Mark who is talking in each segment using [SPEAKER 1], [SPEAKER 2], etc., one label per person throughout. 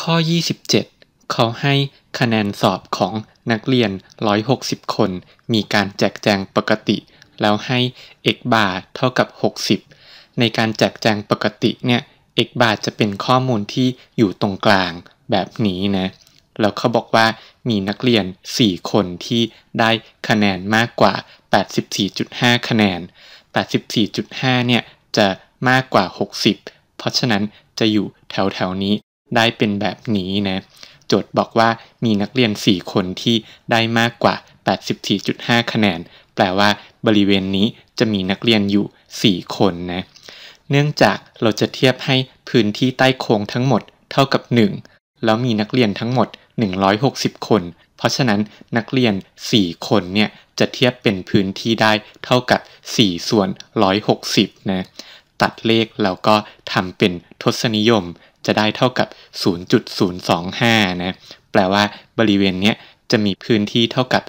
[SPEAKER 1] ข้อ 27 เขาให้คะแนนสอบของนักเรียน 160 คน มีการแจกแจงปกติ แล้วให้ x bar เท่ากับ 60 ในการแจกแจงปกติเนี่ย x bar จะเป็นข้อมูลที่อยู่ตรงกลางแบบนี้นะ แล้วเขาบอกว่ามีนักเรียน 4 คนที่ได้คะแนนมากกว่า 84.5 คะแนน 84.5 เนี่ยจะมากกว่า 60 เพราะฉะนั้นจะอยู่แถวแถวนี้ ได้เป็นแบบนี้นะโจทย์บอกว่ามีนักเรียน 4 คนที่ได้มากกว่า 84.5 คะแนน แปลว่าบริเวณนี้จะมีนักเรียนอยู่ 4 คนนะ เนื่องจากเราจะเทียบให้พื้นที่ใต้โค้งทั้งหมดเท่ากับ 1 แล้วมีนักเรียนทั้งหมด 160 คน เพราะฉะนั้นนักเรียน 4 คนเนี่ยจะเทียบเป็นพื้นที่ได้เท่ากับ 4 ส่วน 160 นะ ตัดเลขแล้วก็ทำเป็นทศนิยมจะได้เท่ากับ 0.025 นะ แปลว่าบริเวณนี้จะมีพื้นที่เท่ากับ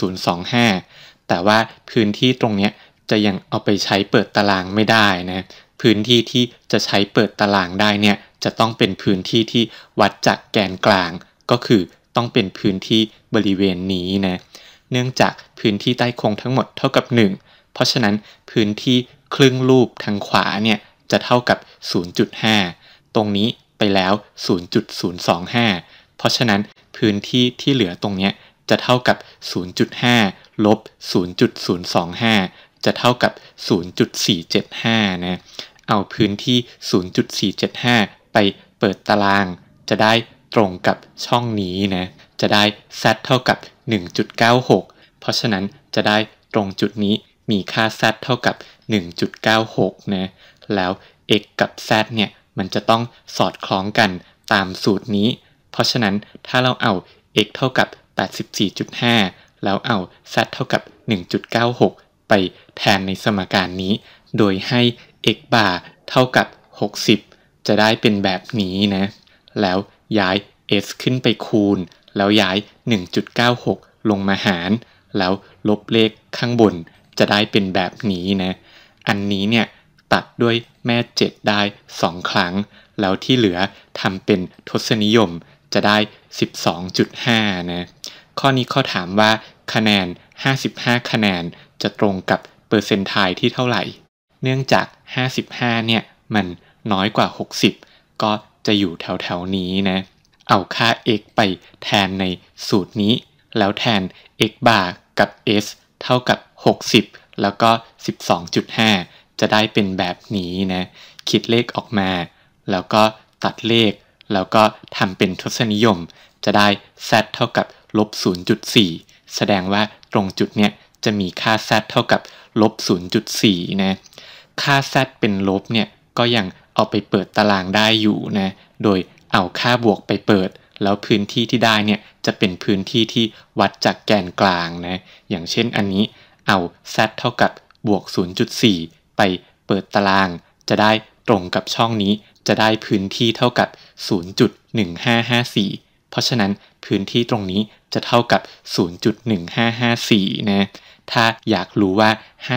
[SPEAKER 1] 0.025 แต่ว่าพื้นที่ตรงนี้จะยังเอาไปใช้เปิดตารางไม่ได้นะ พื้นที่ที่จะใช้เปิดตารางได้เนี่ยจะต้องเป็นพื้นที่ที่วัดจากแกนกลาง ก็คือต้องเป็นพื้นที่บริเวณนี้นะ เนื่องจากพื้นที่ใต้โครงทั้งหมดเท่ากับ 1 เพราะฉะนั้นพื้นที่ ครึ่งรูปทางขวาเนี่ยจะเท่ากับ 0.5 ตรงนี้ไปแล้ว 0.025 เพราะฉะนั้นพื้นที่ที่เหลือตรงนี้จะเท่ากับ 0.5 ลบ 0.025 จะเท่ากับ 0.475 นะ เอาพื้นที่ 0.475 ไปเปิดตาราง จะได้ตรงกับช่องนี้นะ จะได้ z เท่ากับ 1.96 เพราะฉะนั้นจะได้ตรงจุดนี้มีค่า z เท่ากับ 1.96 นะ แล้ว x กับ z เนี่ย มันจะต้องสอดคล้องกันตามสูตรนี้ เพราะฉะนั้นถ้าเราเอา x เท่ากับ 84.5 แล้วเอา z เท่ากับ 1.96 ไปแทนในสมการนี้ โดยให้ x bar เท่ากับ 60 จะได้เป็นแบบนี้นะ แล้วย้าย s ขึ้นไปคูณ แล้วย้าย 1.96 ลงมาหาร แล้วลบเลขข้างบน จะได้เป็นแบบนี้นะ อันนี้เนี่ยตัดด้วยแม่7ได้ 2 ครั้ง แล้วที่เหลือทำเป็นทศนิยมจะได้ 12.5 นะ ข้อนี้ข้อถามว่าคะแนน 55 คะแนนจะตรงกับเปอร์เซนต์ไทที่เท่าไหร่ เนื่องจาก 55 เนี่ยมันน้อยกว่า 60 ก็จะอยู่แถวๆนี้นะ เอาค่า x ไปแทนในสูตรนี้ แล้วแทน x bar กับ s เท่ากับ 60 แล้วก็ 12.5 จะได้เป็นแบบนี้นะ คิดเลขออกมา แล้วก็ตัดเลข แล้วก็ทำเป็นทศนิยม จะได้ z เท่ากับลบ 0.4 แสดงว่าตรงจุดเนี้ยจะมีค่า z เท่ากับลบ 0.4 นะ ค่า z เป็นลบเนี่ยก็ยังเอาไปเปิดตารางได้อยู่นะ โดยเอาค่าบวกไปเปิด แล้วพื้นที่ที่ได้เนี่ยจะเป็นพื้นที่ที่วัดจากแกนกลางนะ อย่างเช่นอันนี้เอา z เท่ากับบวก 0.4 ไปเปิดตาราง จะได้ตรงกับช่องนี้จะได้พื้นที่เท่ากับ 0.1554 เพราะฉะนั้นพื้นที่ตรงนี้จะเท่ากับ 0.1554 นะ ถ้าอยากรู้ว่า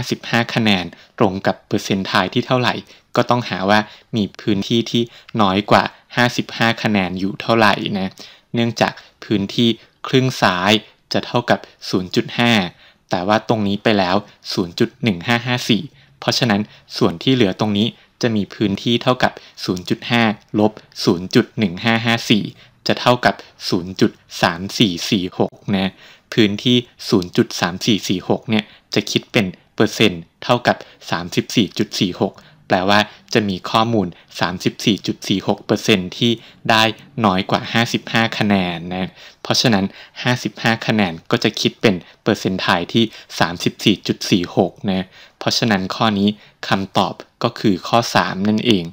[SPEAKER 1] 55 คะแนนตรงกับเปอร์เซ็นต์ไทที่เท่าไหร่ ก็ต้องหาว่ามีพื้นที่ที่น้อยกว่า 55 คะแนนอยู่เท่าไหร่นะ เนื่องจากพื้นที่ครึ่งซ้ายจะเท่ากับ 0.5 แต่ว่าตรงนี้ไปแล้ว 0.1554 เพราะฉะนั้นส่วนที่เหลือตรงนี้จะมีพื้นที่เท่ากับ 0.5 ลบ 0.1554 จะเท่ากับ 0.3446 นะ พื้นที่ 0.3446 เนี่ย จะคิดเป็นเปอร์เซ็นต์เท่ากับ 34.46 แปลว่าจะมีข้อมูล 34.46%ที่ได้น้อยกว่า 55 คะแนนนะ เพราะฉะนั้น 55 คะแนนก็จะคิดเป็นเปอร์เซ็นต์ไทที่ 34.46 นะ เพราะฉะนั้นข้อนี้คำตอบก็คือข้อ 3 นั่นเอง